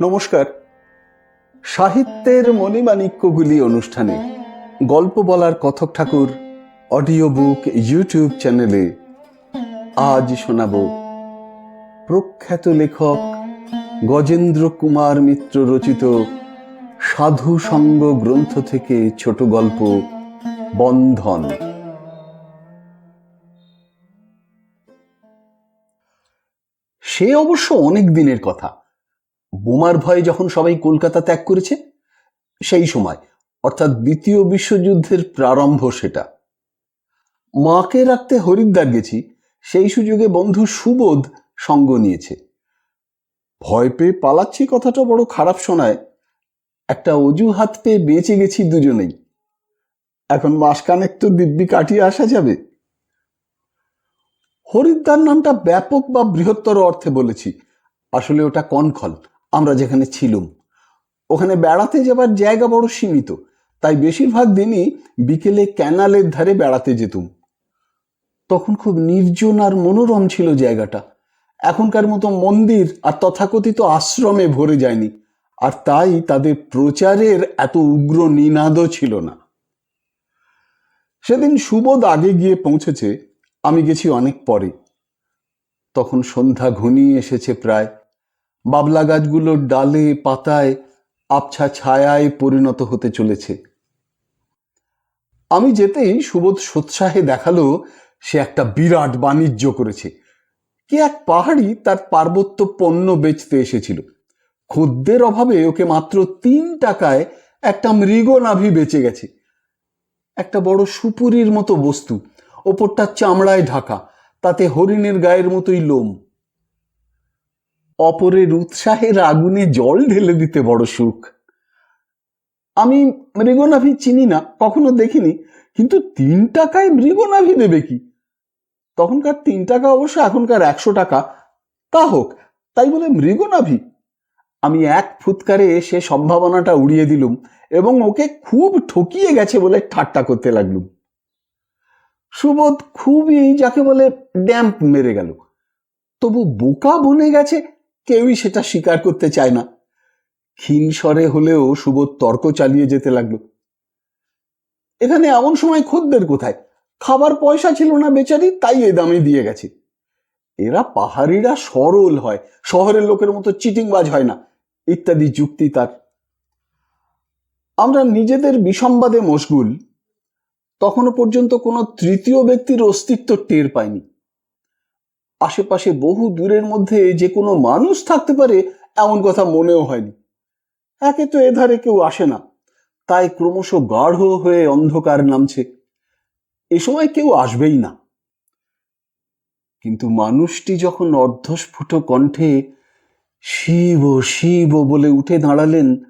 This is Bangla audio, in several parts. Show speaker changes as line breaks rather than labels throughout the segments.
নমস্কার। সাহিত্যের মণিমাণিক্যগুলি অনুষ্ঠানে গল্প বলার কথক ঠাকুর অডিও বুক ইউটিউব চ্যানেলে আজ শোনাব প্রখ্যাত লেখক গজেন্দ্র কুমার মিত্র রচিত সাধু সঙ্গ গ্রন্থ থেকে ছোট গল্প বন্ধন। সে অবশ্য অনেক দিনের কথা। বোমার ভয়ে যখন সবাই কলকাতা ত্যাগ করেছে, সেই সময়, অর্থাৎ দ্বিতীয় বিশ্বযুদ্ধের প্রারম্ভ সেটা। মাকে রাখতে হরিদ্বার গেছি, সেই সুযোগে বন্ধু সুবোধ সঙ্গ নিয়েছে। ভয় পেয়ে পালাচ্ছি কথাটা বড় খারাপ শোনায়, একটা অজুহাত পেয়ে বেঁচে গেছি দুজনেই। এখন মাসখানেক তো দিব্যি কাটিয়ে আসা যাবে। হরিদ্বার নামটা ব্যাপক বা বৃহত্তর অর্থে বলেছি, আসলে ওটা কনখল। আমরা যেখানে ছিলুম। ওখানে বেড়াতে যাবার জায়গা বড় সীমিত, তাই বেশিরভাগ দিনই বিকেলে ক্যানালের ধারে বেড়াতে যেতুম। তখন খুব নির্জন আর মনোরম ছিল জায়গাটা। এখনকার মতো মন্দির আর তথাকথিত আশ্রমে ভরে যায়নি, আর তাই তাদের প্রচারের এত উগ্র নিনাদও ছিল না। সেদিন সুবোধ আগে গিয়ে পৌঁছেছে, আমি গেছি অনেক পরে। তখন সন্ধ্যা ঘনিয়ে এসেছে প্রায় বাবলা গাছগুলোর ডালে, পাতায়, আবছা ছায়ায় পরিণত হতে চলেছে। আমি যেতেই সুবোধ সোৎসাহে দেখাল, সে একটা বিরাট বাণিজ্য করেছে। কে এক পাহাড়ি তার পার্বত্য পণ্য বেচতে এসেছিল। খদ্দের অভাবে ওকে মাত্র তিন টাকায় একটা মৃগনাভি বেঁচে গেছে। একটা বড় সুপুরির মতো বস্তু, ওপরটা চামড়ায় ঢাকা, তাতে হরিণের গায়ের মতোই লোম। অপরের উৎসাহের আগুনে জল ঢেলে দিতে বড় সুখ। আমি মৃগনাভি চিনি না, কখনো দেখিনি, কিন্তু তিন টাকায় মৃগনাভি দেবে কি? তখনকার তিন টাকা অবশ্য এখনকার একশো টাকা। তা হোক, তাই বলে মৃগনাভি। আমি এক ফুৎকারে সে সম্ভাবনাটা উড়িয়ে দিলুম এবং ওকে খুব ঠকিয়ে গেছে বলে ঠাট্টা করতে লাগলুম। সুবোধ খুবই, যাকে বলে, ড্যাম্প মেরে গেল। তবু বোকা বনে গেছে কেউই সেটা স্বীকার করতে চায় না। ক্ষীণ স্বরে হলেও সুবোধ তর্ক চালিয়ে যেতে লাগল। এখানে এমন সময় খদ্দের কোথায়? খাবার পয়সা ছিল না বেচারি, তাই এ দামে দিয়ে গেছে। এরা পাহাড়িরা সরল হয়, শহরের লোকের মতো চিটিংবাজ হয় না, ইত্যাদি যুক্তি তার। আমরা নিজেদের বিসম্বাদে মশগুল তখনও পর্যন্ত কোনো তৃতীয় ব্যক্তির অস্তিত্ব টের পায়নি আশেপাশে বহু দূরের মধ্যে যে কোনো মানুষ থাকতে পারে এমন কথা মনেও হয়নি। একে তো এধারে কেউ আসে না। তাই ক্রমশ গাঢ় হয়ে অন্ধকার নামছে। এ সময় কেউ আসবেই না। কিন্তু মানুষটি যখন অর্ধস্ফুট কণ্ঠে শিব শিব বলে উঠে দাঁড়ালেন,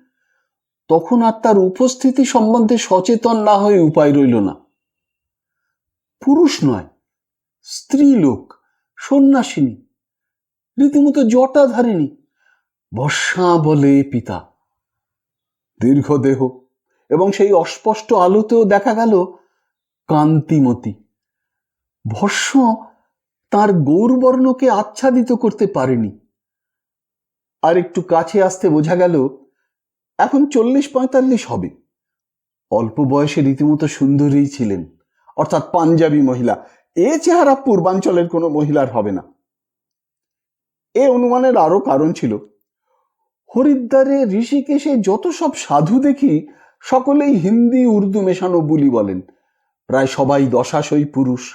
তখন আর তার উপস্থিতি সম্বন্ধে সচেতন না হয়ে উপায় রইল না। পুরুষ নয় স্ত্রী লোক সন্ন্যাসিনী, রীতিমতো জটাধারিণী, বর্ষা বলে পিতা। দীর্ঘ দেহ এবং সেই অস্পষ্ট আলোতেও দেখা গেল কান্তিমতী। ভস্য তার গৌরবর্ণকে আচ্ছাদিত করতে পারেনি। আর একটু কাছে আসতে বোঝা গেল, এখন চল্লিশ পঁয়তাল্লিশ হবে। অল্প বয়সে রীতিমতো সুন্দরী ছিলেন, অর্থাৎ পাঞ্জাবি মহিলা এ চেহারা পূর্বাঞ্চলের কোনো মহিলার হবে না। এ অনুমানের আরও কারণ ছিল। হরিদ্বারে ঋষিকেশে যত সব সাধু দেখি, সকলেই হিন্দি, উর্দু মেশানো বুলি বলেন। প্রায় সবাই দশাশই পুরুষ।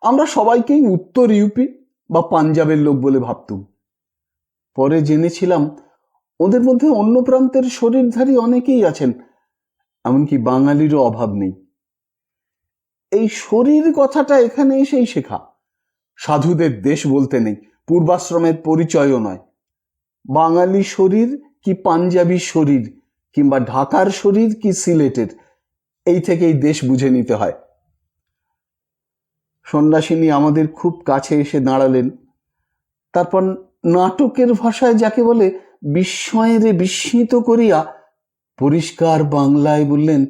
আমরা সবাইকেই উত্তর ইউপি বা পাঞ্জাবের লোক বলে ভাবতুম। পরে জেনেছিলাম, ওদের মধ্যে অন্য প্রান্তের শরীরধারী অনেকেই আছেন, এমনকি বাঙালিরও অভাব নেই। এই শরীর কথাটা এখানে এসেই শেখা। সাধুদের দেশ বলতে নেই, পূর্বাশ্রমের পরিচয়ও নয়। বাঙালি শরীর কি পাঞ্জাবি শরীর, কিংবা ঢাকার শরীর কি সিলেটের? এই থেকেই দেশ বুঝে নিতে হয়। সন্ন্যাসিনী আমাদের খুব কাছে এসে দাঁড়ালেন। তারপর নাটকের ভাষায় যাকে বলে বিস্ময়েরে বিস্মিত করিয়া পরিষ্কার বাংলায় বললেন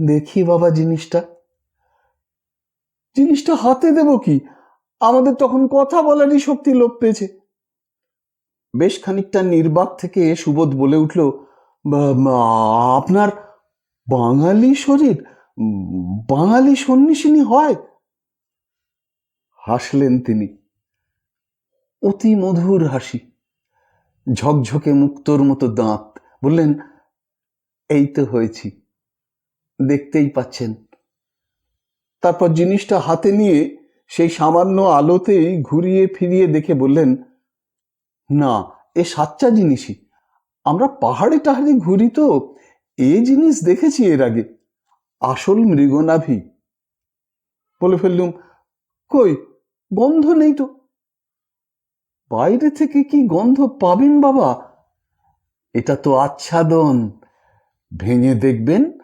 দেখি বাবা জিনিসটা। জিনিসটা হাতে দেব কি? আমাদের তখন কথা বলারই শক্তি লোপ পেয়েছে। বেশ খানিকটা নির্বাক থেকে সুবোধ বলে উঠল, "বা- বা- আপনার বাঙালি শরীর, বাঙালি সন্ন্যাসিনী হয়? হাসলেন তিনি। অতি মধুর হাসি, ঝকঝকে মুক্তোর মতো দাঁত। বললেন, এই তো হয়েছি। দেখতেই পাচ্ছেন। তারপর জিনিসটা হাতে নিয়ে সেই সামান্য আলোতেই ঘুরিয়ে ফিরিয়ে দেখে বললেন, না, এ সাচ্চা জিনিসই। আমরা পাহাড়ে টাহাড়ে ঘুরি তো, এ জিনিস দেখেছি এর আগে। আসল মৃগনাভি। বলে ফেললুম, কই, গন্ধ নেই তো। বাইরে থেকে কি গন্ধ পাবেন বাবা? এটা তো আচ্ছাদন। ভেঙে দেখবেন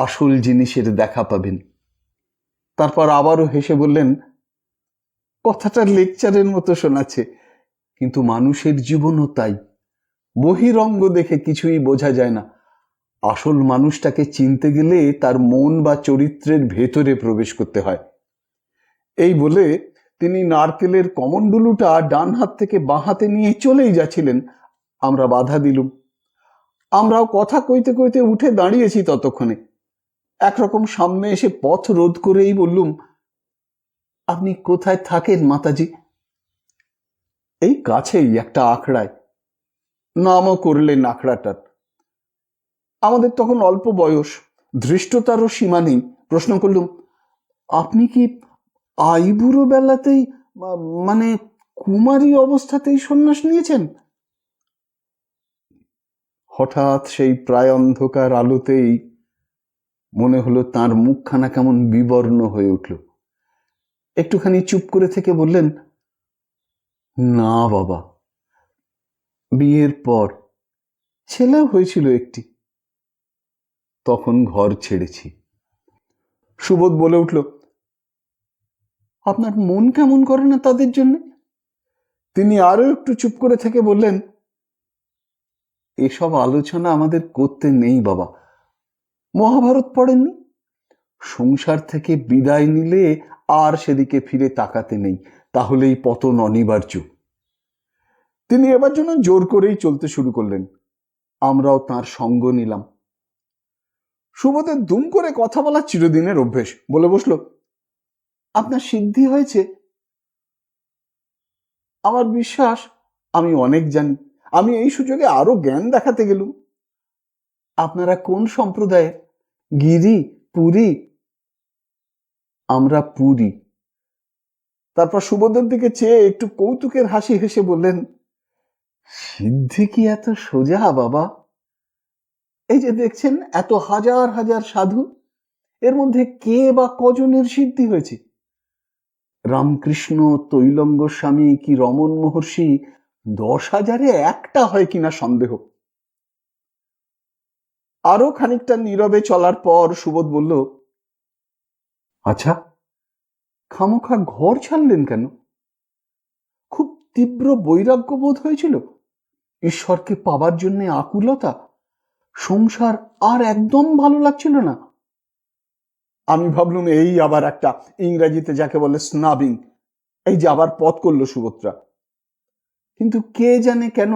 আসল জিনিসের দেখা পাবেন। তারপর আবারও হেসে বললেন, কথাটা লেকচারের মতো শোনাচ্ছে, কিন্তু মানুষের জীবনও তাই। বহিরঙ্গ দেখে কিছুই বোঝা যায় না। আসল মানুষটাকে চিনতে গেলে তার মন বা চরিত্রের ভেতরে প্রবেশ করতে হয়। এই বলে তিনি নারকেলের কমণ্ডলুটা ডান হাত থেকে বাঁ হাতে নিয়ে চলেই যাচ্ছিলেন। আমরা বাধা দিলুম। আমরাও কথা কইতে কইতে উঠে দাঁড়িয়েছি ততক্ষণে। একরকম সামনে এসে পথ রোধ করেই বললুম, আপনি কোথায় থাকেন মাতাজি? এই কাছেই একটা আখড়ায়। নামও করলেন আখড়াটার। আমাদের তখন অল্প বয়স, ধৃষ্টতারও সীমা নেই। প্রশ্ন করলুম, আপনি কি আইবুড়ো বেলাতেই মানে কুমারী অবস্থাতেই সন্ন্যাস নিয়েছেন? হঠাৎ সেই প্রায় অন্ধকার আলোতেই মনে হলো তার মুখখানা কেমন বিবর্ণ হয়ে উঠল। একটুখানি চুপ করে থেকে বললেন, না বাবা, বিয়ের পর ছেলেও হয়েছিল একটি। তখন ঘর ছেড়েছি। সুবোধ বলে উঠল, আপনার মন কেমন করে না তাদের জন্য? তিনি আরও একটু চুপ করে থেকে বললেন, এসব আলোচনা আমাদের করতে নেই বাবা। মহাভারত পড়েননি? সংসার থেকে বিদায় নিলে আর সেদিকে ফিরে তাকাতে নেই, তাহলেই পতন অনিবার্য। তিনি এবার জন্য জোর করেই চলতে শুরু করলেন। আমরাও তার সঙ্গ নিলাম। সুবোধের দুম করে কথা বলা চিরদিনের অভ্যেস। বলে বসল, আপনার সিদ্ধি হয়েছে। আমার বিশ্বাস, আমি অনেক জানি। আমি এই সুযোগে আরও জ্ঞান দেখাতে গেলুম। আপনারা কোন সম্প্রদায়ে গিরি, পুরী? আমরা পুরী। তারপর সুবোধের দিকে চেয়ে একটু কৌতুকের হাসি হেসে বললেন, সিদ্ধি কি এত সোজা, বাবা? এই যে দেখছেন, এত হাজার হাজার সাধু, এর মধ্যে কে বা কজনের সিদ্ধি হয়েছে? রামকৃষ্ণ, তৈলঙ্গ স্বামী কি রমন মহর্ষি দশ হাজারে একটা হয় কিনা সন্দেহ? আরও খানিকটা নীরবে চলার পর সুবোধ বলল আচ্ছা খামোখা ঘর ছাড়লেন কেন? খুব তীব্র বৈরাগ্য বোধ হয়েছিল। ঈশ্বরকে পাবার জন্য আকুলতা, সংসার আর একদম ভালো লাগছিল না। আমি ভাবলুম এই আবার একটা ইংরেজিতে যাকে বলে স্নাবিং। এই যে আবার পথ করল সুভদ্রা। কিন্তু কে জানে কেন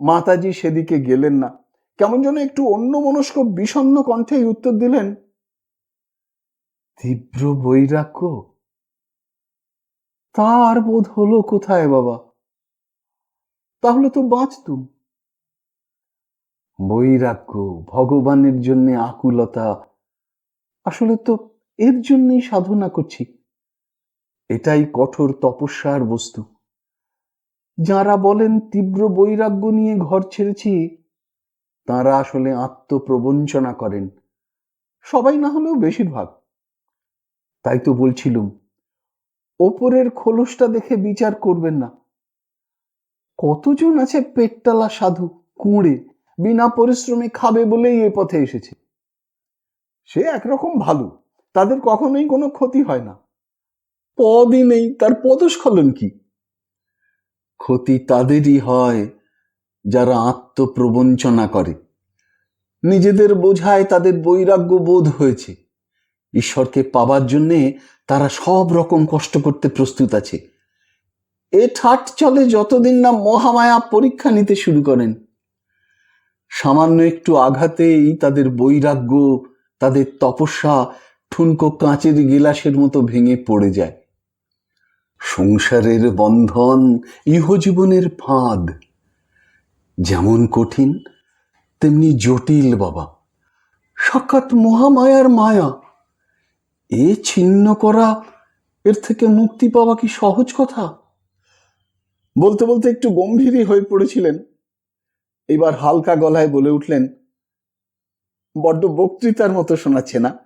মাতাজি সেদিকে গেলেন না। কেমন যেন একটু অন্য মনস্ক বিষণ্ন কণ্ঠেই উত্তর দিলেন, তীব্র বৈরাগ্য? তার বোধ হলো কোথায় বাবা? তাহলে তো বাঁচতুম। বৈরাগ্য, ভগবানের জন্য আকুলতা, আসলে তো এর জন্যই সাধনা করছি। এটাই কঠোর তপস্যার বস্তু। যারা বলেন তীব্র বৈরাগ্য নিয়ে ঘর ছেড়েছি তারা আসলে আত্মপ্রবঞ্চনা করেন। সবাই না হলেও বেশিরভাগ। তাই তো বলছিলুম, ওপরের খোলসটা দেখে বিচার করবেন না। কতজন আছে পেটটালা সাধু কুঁড়ে বিনা পরিশ্রমে খাবে বলেই এ পথে এসেছে? সে একরকম ভালো, তাদের কখনোই কোনো ক্ষতি হয় না। পদই নেই, তার পদস্খলন কি? ক্ষতি তাদেরই হয়। যারা আত্মপ্রবঞ্চনা করে। নিজেদের বোঝায় তাদের বৈরাগ্য বোধ হয়েছে। ঈশ্বরকে পাবার জন্যে তারা সব রকম কষ্ট করতে প্রস্তুত আছে। এ ঠাট চলে যতদিন না মহামায়া পরীক্ষা নিতে শুরু করেন। সামান্য একটু আঘাতেই তাদের বৈরাগ্য, তাদের তপস্যা ঠুনকো কাঁচের গিলাসের মতো ভেঙে পড়ে যায়। সংসারের বন্ধন ইহজীবনের ফাঁদ। যেমন কঠিন, তেমনি জটিল বাবা। সাক্ষাৎ মহামায়ার মায়া। এ ছিন্ন করা, এর থেকে মুক্তি পাওয়া কি সহজ কথা? বলতে বলতে একটু গম্ভীরই হয়ে পড়েছিলেন। এবার হালকা গলায় বলে উঠলেন, বড্ড বক্তৃতার মতো শোনাচ্ছে না।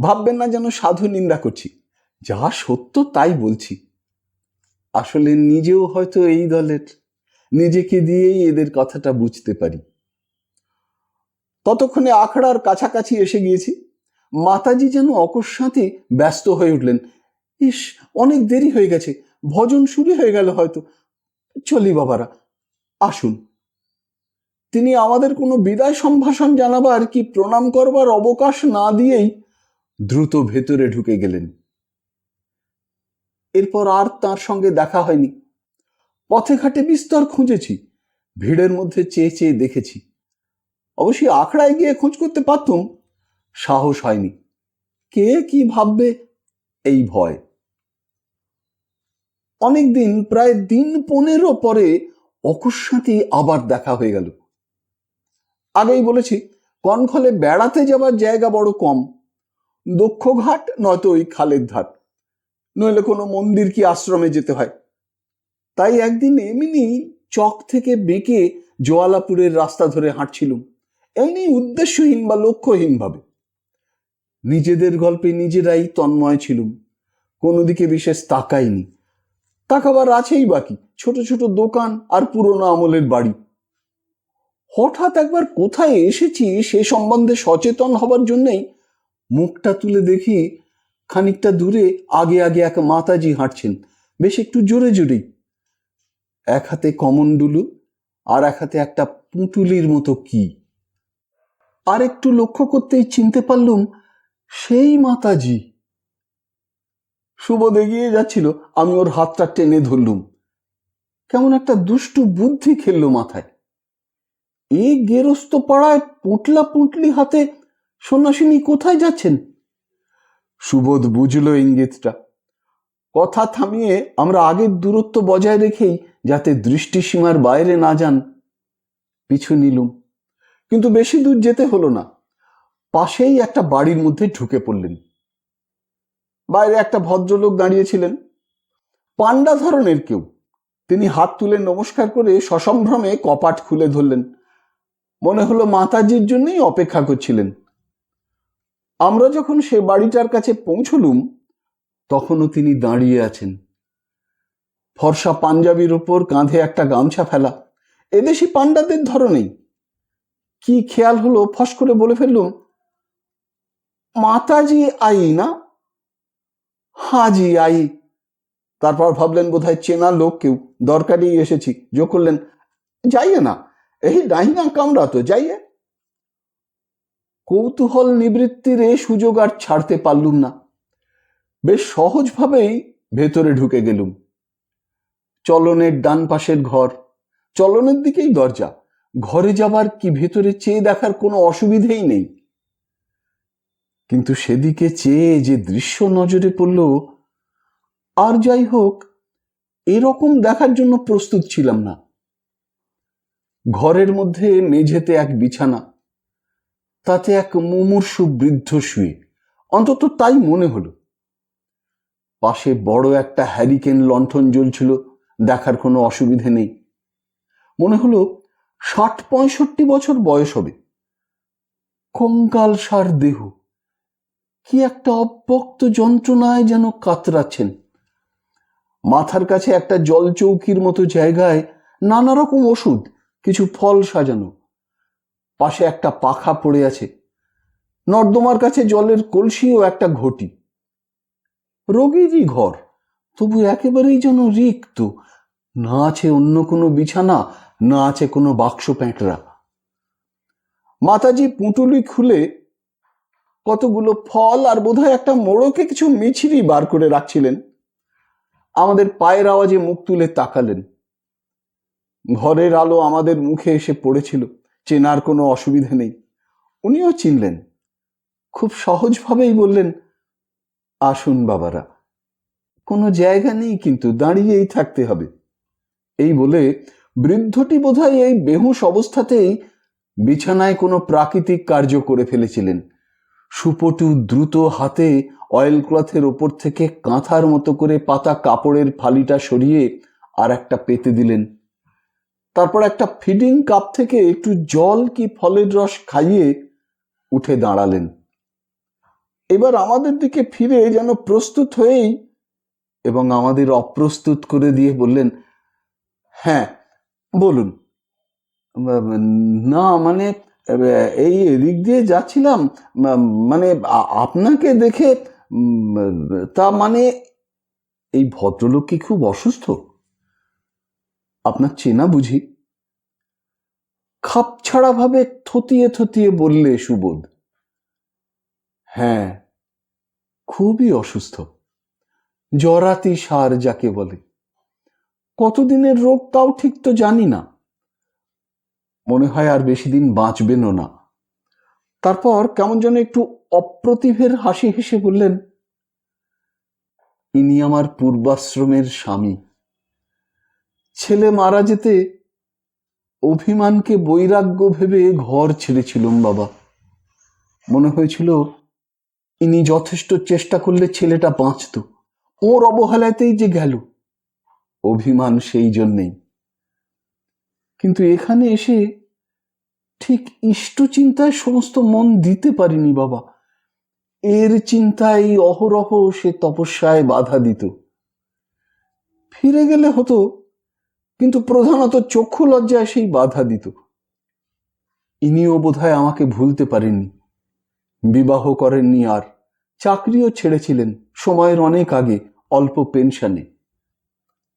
ভাববেন না যেন সাধু নিন্দা করছি। যা সত্য তাই বলছি। আসলে নিজেও হয়তো এই দলের নিজেকে দিয়েই এদের কথাটা বুঝতে পারি। ততক্ষণে আখড়ার কাছাকাছি এসে গিয়েছি। মাতাজি যেন অকস্মাতে ব্যস্ত হয়ে উঠলেন। ইস, অনেক দেরি হয়ে গেছে। ভজন শুরু হয়ে গেল হয়তো। চলি বাবারা, আসুন। তিনি আমাদের কোনো বিদায় সম্ভাষণ জানাবার কি প্রণাম করবার অবকাশ না দিয়েই দ্রুত ভেতরে ঢুকে গেলেন। এরপর আর তার সঙ্গে দেখা হয়নি। পথে ঘাটে বিস্তর খুঁজেছি, ভিড়ের মধ্যে চেয়ে চেয়ে দেখেছি। অবশ্যই আখড়ায় গিয়ে খোঁজ করতে পারতুম, সাহস হয়নি। কে কি ভাববে এই ভয়? অনেকদিন, প্রায় দিন পনেরো পরে অকস্মাতই আবার দেখা হয়ে গেল। আগেই বলেছি, কনখলে বেড়াতে যাবার জায়গা বড় কম। দক্ষ ঘাট নয়তো ওই খালের ধার। নইলে কোনো মন্দির কি আশ্রমে যেতে হয়? তাই একদিন এমনি চক থেকে বেঁকে জোয়ালাপুরের রাস্তা ধরে হাঁটছিলুম। এমনি উদ্দেশ্যহীন বা লক্ষ্যহীন ভাবে। নিজেদের গল্পে নিজেরাই তন্ময় ছিলুম। কোনো দিকে বিশেষ তাকাইনি। তাকাবার আছেই বাকি, ছোট ছোট দোকান আর পুরনো আমলের বাড়ি। হঠাৎ একবার কোথায় এসেছি সে সম্বন্ধে সচেতন হবার জন্যই মুখটা তুলে দেখি খানিকটা দূরে আগে আগে এক মাতাজি হাঁটছেন। বেশ একটু জোরে জোরেই। এক হাতে কমন্ডুলু আর এক হাতে একটা পুঁটুলির মতো কি। আর একটু লক্ষ্য করতেই চিনতে পারলুম সেই মাতাজি। সুবোধ এগিয়ে যাচ্ছিল, আমি ওর হাতটা টেনে ধরলুম। কেমন একটা দুষ্টু বুদ্ধি খেললো মাথায়। এই গেরস্ত পাড়ায় পুটলা পুটলি হাতে সন্ন্যাসিনী কোথায় যাচ্ছেন? সুবোধ বুঝলো ইঙ্গিতটা। কথা থামিয়ে আমরা আগের দূরত্ব বজায় রেখেই যাতে দৃষ্টিসীমার বাইরে না যান, পিছু নিলুম। কিন্তু বেশি দূর যেতে হলো না। পাশেই একটা বাড়ির মধ্যে ঢুকে পড়লেন। বাইরে একটা ভদ্রলোক দাঁড়িয়েছিলেন পান্ডা ধরনের কেউ। তিনি হাত তুলে নমস্কার করে সসম্ভ্রমে কপাট খুলে ধরলেন। মনে হলো মাতাজির জন্যই অপেক্ষা করছিলেন। আমরা যখন সে বাড়িটার কাছে পৌঁছলুম তখনও তিনি দাঁড়িয়ে আছেন। ফর্সা পাঞ্জাবির ওপর কাঁধে একটা গামছা ফেলা। এদেশি পাণ্ডাদের ধরনেই। কি খেয়াল হলো, ফস করে বলে ফেললুম মাতাজি আই না? হাজি আই। তারপর ভাবলেন বোধহয় চেনা লোক কেউ। দরকারি এসেছি। যোগ করলেন, যাইয়ে না, এই ডাইনা কামরা তো, যাইয়ে। কৌতূহল নিবৃত্তির এ সুযোগ আর ছাড়তে পারলুম না। বেশ সহজভাবেই ভেতরে ঢুকে গেলুম। চলনের ডান পাশের ঘর, চলনের দিকেই দরজা। ঘরে যাবার কি ভেতরে চেয়ে দেখার কোনো অসুবিধেই নেই। কিন্তু সেদিকে চেয়ে যে দৃশ্য নজরে পড়ল, আর যাই হোক, এরকম দেখার জন্য প্রস্তুত ছিলাম না। ঘরের মধ্যে মেঝেতে এক বিছানা, তাতে এক মুমূর্ষু বৃদ্ধ শুয়ে, অন্তত তাই মনে হলো। পাশে বড় একটা হ্যারিকেন লণ্ঠন জ্বলছিল, দেখার কোনো অসুবিধে নেই। মনে হলো ষাট পঁয়ষট্টি বছর বয়স হবে। কঙ্কাল সার দেহ, কি একটা অব্যক্ত যন্ত্রণায় যেন কাতরাচ্ছেন। মাথার কাছে একটা জল চৌকির মতো জায়গায় নানা রকম ওষুধ, কিছু ফল সাজানো। পাশে একটা পাখা পড়ে আছে। নর্দমার কাছে জলের কলসি ও একটা ঘটি। রোগীরই ঘর। তবু একেবারেই যেন রিক্ত। না আছে অন্য কোনো বিছানা, না আছে কোনো বাক্স প্যাঁটরা। মাতাজি পুঁটুলি খুলে কতগুলো ফল আর বোধহয় একটা মোড়কে কিছু মিছিরি বার করে রাখছিলেন। আমাদের পায়ের আওয়াজে মুখ তুলে তাকালেন। ঘরের আলো আমাদের মুখে এসে পড়েছিল, চেনার কোনো অসুবিধা নেই। উনিও চিনলেন। খুব সহজভাবেই বললেন আসুন বাবারা। কোনো জায়গা নেই কিন্তু দাঁড়িয়েই থাকতে হবে। এই বলে বৃদ্ধটি বোধহয় এই বেহুশ অবস্থাতেই বিছানায় কোনো প্রাকৃতিক কার্য করে ফেলেছিলেন। সুপটু দ্রুত হাতে অয়েল ক্লথের ওপর থেকে কাঁথার মতো করে পাতা কাপড়ের ফালিটা সরিয়ে আর একটা পেতে দিলেন। তারপর একটা ফিডিং কাপ থেকে একটু জল কি ফলের রস খাইয়ে উঠে দাঁড়ালেন। এবার আমাদের দিকে ফিরে যেন প্রস্তুত হয়েই এবং আমাদের অপ্রস্তুত করে দিয়ে বললেন হ্যাঁ বলুন। না মানে এই এদিক দিয়ে যাচ্ছিলাম মানে আপনাকে দেখে, তা মানে এই ভদ্রলোক কি খুব অসুস্থ? আপনার চেনা বুঝি? খাপছাড়া ভাবে থতিয়ে থতিয়ে বললে সুবোধ হ্যাঁ খুবই অসুস্থ। জরাতি সার যাকে বলে। কতদিনের রোগ তাও ঠিক তো জানি না। মনে হয় আর বেশি দিন বাঁচবেনও না। তারপর কেমন যেন একটু অপ্রতিভের হাসি হেসে বললেন, ইনি আমার পূর্বাশ্রমের স্বামী। ছেলে মারা যেতে অভিমানকে বৈরাগ্য ভেবে ঘর ছেড়েছিলুম বাবা। মনে হয়েছিল ইনি যথেষ্ট চেষ্টা করলে ছেলেটা বাঁচত। ওর অবহেলাতেই যে গেল। অভিমান সেই জন্যেই। কিন্তু এখানে এসে ঠিক ইষ্ট চিন্তায় সমস্ত মন দিতে পারিনি বাবা। এর চিন্তায় অহরহ সে তপস্যায় বাধা দিত। ফিরে গেলে হতো, কিন্তু প্রধানত চক্ষু লজ্জায় সেই বাধা দিত। ইনিও বোধহয় আমাকে ভুলতে পারেননি। বিবাহ করেননি আর। চাকরিও ছেড়েছিলেন সময়ের অনেক আগে, অল্প পেনশনে।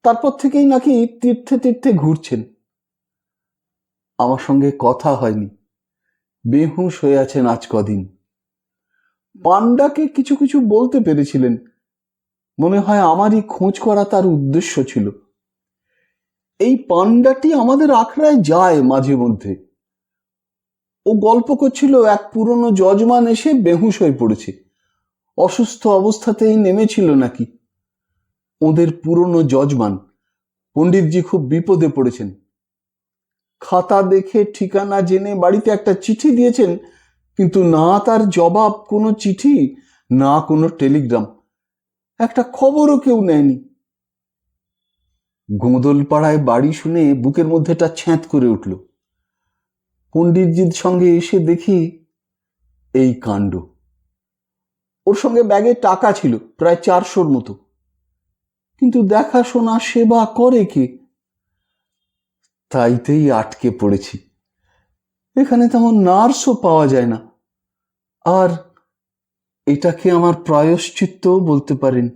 তারপর থেকেই নাকি তীর্থে তীর্থে ঘুরছেন। আমার সঙ্গে কথা হয়নি। বেহুশ হয়ে আছেন আজ কদিন। পান্ডাকে কিছু কিছু বলতে পেরেছিলেন। মনে হয় আমারই খোঁজ করা তার উদ্দেশ্য ছিল। এই পান্ডাটি আমাদের আখড়ায় যায় মাঝে মধ্যে। ও গল্প করছিল এক পুরনো যজমান এসে বেহুশ হয়ে পড়েছে। অসুস্থ অবস্থাতেই নেমেছিল নাকি? ওদের পুরনো যজমান, পণ্ডিতজি খুব বিপদে পড়েছেন। খাতা দেখে ঠিকানা জেনে বাড়িতে একটা চিঠি দিয়েছেন, কিন্তু না তার জবাব কোনো চিঠি, না কোনো টেলিগ্রাম। একটা খবরও কেউ নেয়নি। গোঁদলপাড়ায় বাড়ি শুনে বুকের মধ্যেটা ছ্যাঁত করে উঠল। পণ্ডিতজির সঙ্গে এসে দেখি এই কাণ্ড। ওর সঙ্গে ব্যাগে টাকা ছিল, প্রায় চারশোর মতো। কিন্তু দেখাশোনা সেবা করে কে? তাইতেই আটকে পড়েছি। এখানে তেমন নার্সও পাওয়া যায় না। আর এটাকে আমার প্রায়শ্চিত্ত বলতে পারেন।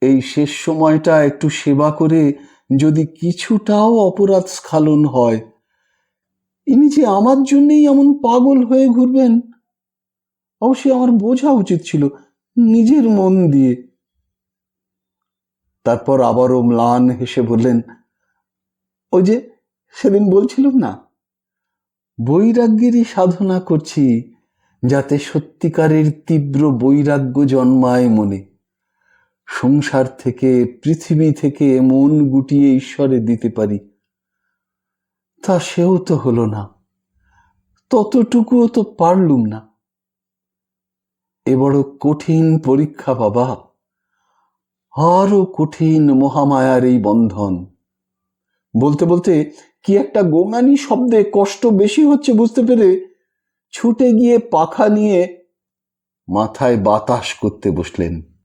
এই শেষ সময়টা একটু সেবা করে যদি কিছুটাও অপরাধ স্খালন হয় ইনি যে আমার জন্যেই এমন পাগল হয়ে ঘুরবেন, অবশ্যই আমার বোঝা উচিত ছিল নিজের মন দিয়ে। তারপর আবারও ম্লান হেসে বললেন, ওই যে সেদিন বলছিলাম না বৈরাগ্যেরই সাধনা করছি যাতে সত্যিকারের তীব্র বৈরাগ্য জন্মায় মনে। সংসার থেকে, পৃথিবী থেকে মন গুটিয়ে ঈশ্বরে দিতে পারি। তা সেও তো হলো না। ততটুকুও তো পারলুম না। এ বড় কঠিন পরীক্ষা বাবা। আরও কঠিন মহামায়ার এই বন্ধন। বলতে বলতে কি একটা গোঙানি শব্দে কষ্ট বেশি হচ্ছে বুঝতে পেরে ছুটে গিয়ে পাখা নিয়ে মাথায় বাতাস করতে বসলেন।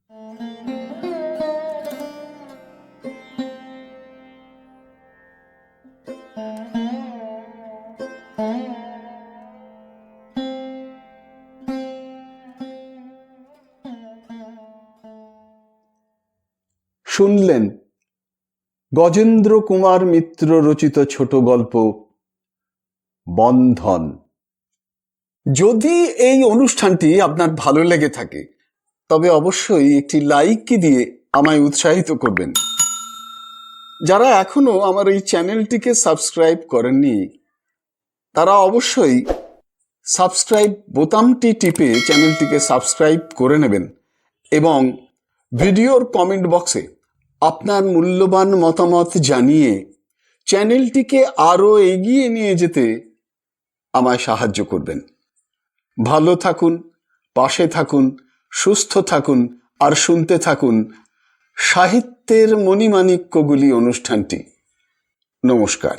শুনলেন? গজেন্দ্র কুমার মিত্র রচিত ছোট গল্প, বন্ধন। যদি এই অনুষ্ঠানটি আপনার ভালো লেগে থাকে, তবে অবশ্যই একটি লাইক দিয়ে আমায় উৎসাহিত করবেন। যারা এখনও আমার এই চ্যানেলটিকে সাবস্ক্রাইব করেননি, তারা অবশ্যই সাবস্ক্রাইব বোতামটি টিপে চ্যানেলটিকে সাবস্ক্রাইব করে নেবেন এবং ভিডিওর কমেন্ট বক্সে আপনার মূল্যবান মতামত জানিয়ে চ্যানেলটিকে আরও এগিয়ে নিয়ে যেতে আমায় সাহায্য করবেন। ভালো থাকুন, পাশে থাকুন, সুস্থ থাকুন আর শুনতে থাকুন সাহিত্যের মণিমাণিক্যগুলি অনুষ্ঠানটি। নমস্কার।